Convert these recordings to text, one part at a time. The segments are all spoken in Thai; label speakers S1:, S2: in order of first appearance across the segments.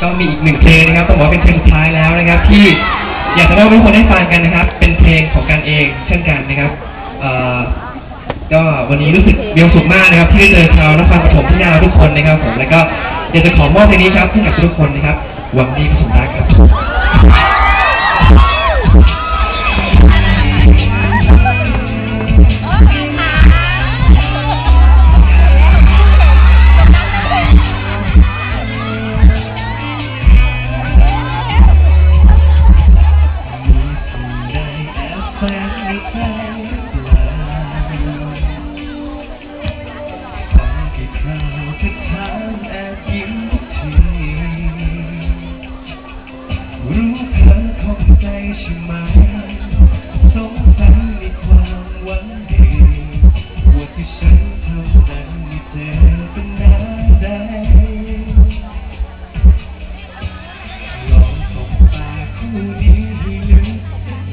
S1: ก็มีอีกหนึ่งเพลงนะครับต้องบอกว่าเป็นเพลงสุดท้ายแล้วนะครับ ที่อยากจะเล่าให้คนได้ฟังกันนะครับ เป็นเพลงของการเองเช่นกันนะครับก็วันนี้รู้สึกมีความสุขมากนะครับ ที่ได้เจอชาวนครปฐมที่น่ารักทุกคนนะครับผมแล้วก็อยากจะขอมอบเพลงนี้ครับให้กับทุกคนนะครับหวังดีผสมรักครับ
S2: ไหมสงสัยในความหวังดีว่าที่ฉันทำนั้นมีเธอเป็นน้ำใจลองสบตาคู่นี้ให้ลึ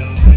S2: าไม่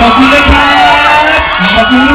S2: बबूले बबूले